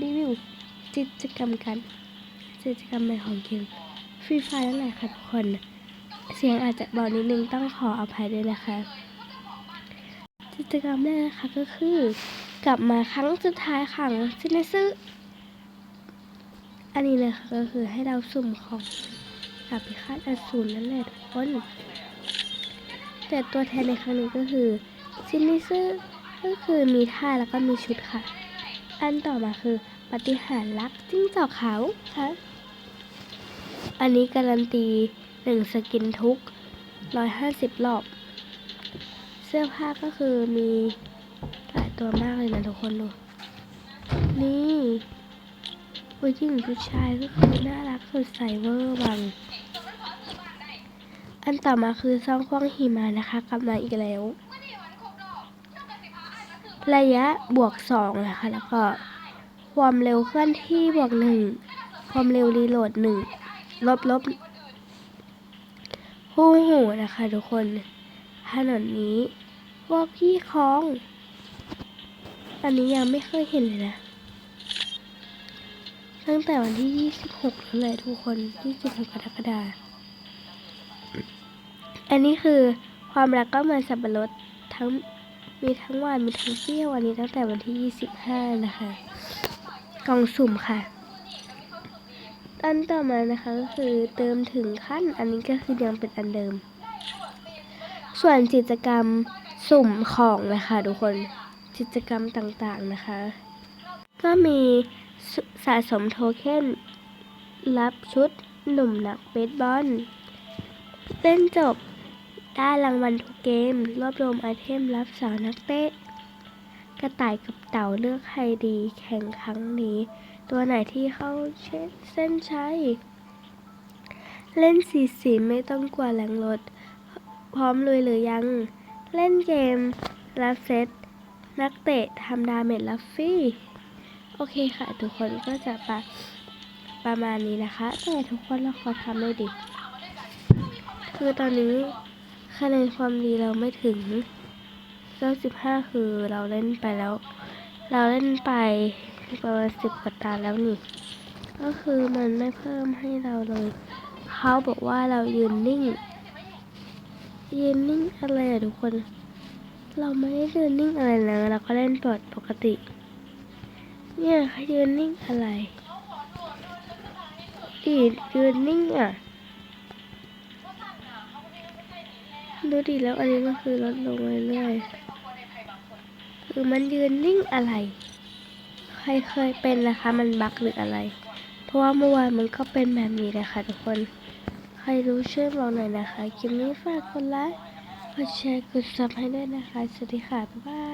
รีวิวกิจกรรมกันกิจกรรมใหม่ของเกมฟรีไฟนั่นแหละค่ะทุกคน เสียงอาจจะเบานิดนึงต้องขออภัยด้วยนะคะกิจกรรมแรกนะคะก็คือ กลับมาครั้งสุดท้ายของซินเนซึอันนี้เลยค่ะก็คือให้เราสุ่มของดาบพิฆาตอสูรนั่นแหละทุกคน แต่ตัวแทนในครั้งนี้ก็คือซินเนซึก็คือมีท่าแล้วก็มีชุดค่ะ อันต่อมาคือปฏิหารรักจิ้งจอกขาวค่ะอันนี้การันตีหนึ่งสกินทุกร้อยห้าสิบรอบ เสื้อผ้าก็คือมีหลายตัวมากเลยนะทุกคนดูนี่ผู้หญิงผู้ชายก็คือน่ารักสดใสเวอร์วัง อันต่อมาคือซ่องควงหิมานะคะกลับมาอีกแล้ว ระยะบวกสองนะคะ แล้วก็ความเร็วเคลื่อนที่บวกหนึ่งความเร็วรีโหลดหนึ่งลบลบหูหูนะคะทุกคน ถนนนี้พวกพี่คล้อง อันนี้ยังไม่เคยเห็นเลยนะ ตั้งแต่วันที่ 26นั่นเลยทุกคน26กรกฎาคมอันนี้คือความรักก็เหมือนสับปะรดทั้ง มีทั้งหวานมีทั้งเปรี้ยวอันนี้ตั้งแต่วันที่ 25 นะคะ กล่องสุ่มค่ะอันต่อมานะคะก็คือเติมถึงขั้นอันนี้ก็คือยังเป็นอันเดิม ส่วนกิจกรรมสุ่มของนะคะทุกคนกิจกรรมต่างๆนะคะ ก็มีสสะสมโทเค็นรับชุดหนุ่มนักเบสบอลเล่นจบ ได้รางวัลทุกเกม รวบรวมไอเทมรับสาวนักเตะ กระต่ายกับเต่าเลือกใครดีแข่งครั้งนี้ ตัวไหนที่เข้าเส้นชัย เล่นสีสีไม่ต้องกลัวแรงรถพร้อมลุยหรือยัง เล่นเกม รับเซต นักเตะทำดาเมจรับฟรีโอเคค่ะ ทุกคนก็จะประประมาณนี้นะคะ แต่ทุกคนเราขอทำเลยดิ คือตอนนี้ คะแนนความดีเราไม่ถึง 95 คือเราเล่นไปแล้ว เราเล่นไปประมาณสิบกว่าตาแล้วนี่ ก็คือมันไม่เพิ่มให้เราเลย เขาบอกว่าเรายืนนิ่ง ยืนนิ่งอะไรอะทุกคน เราไม่ได้ยืนนิ่งอะไรเลยเราก็เล่นปลดปกติ เนี่ยเขายืนนิ่งอะไรดียืนนิ่งอะ ดูดิแล้วอันนี้ก็คือลดลงเรื่อยๆคือมันยืนนิ่งอะไร ใครเคยเป็นนะคะ มันบักหรืออะไร เพราะว่าเมื่อวานมันก็เป็นแบบนี้เลยค่ะทุกคน ใครรู้ช่วยบอกหน่อยนะคะ คลิปนี้ฝากกดไลค์ กดแชร์ กดซับให้ด้วยนะคะ สวัสดีค่ะ บ๊ายบาย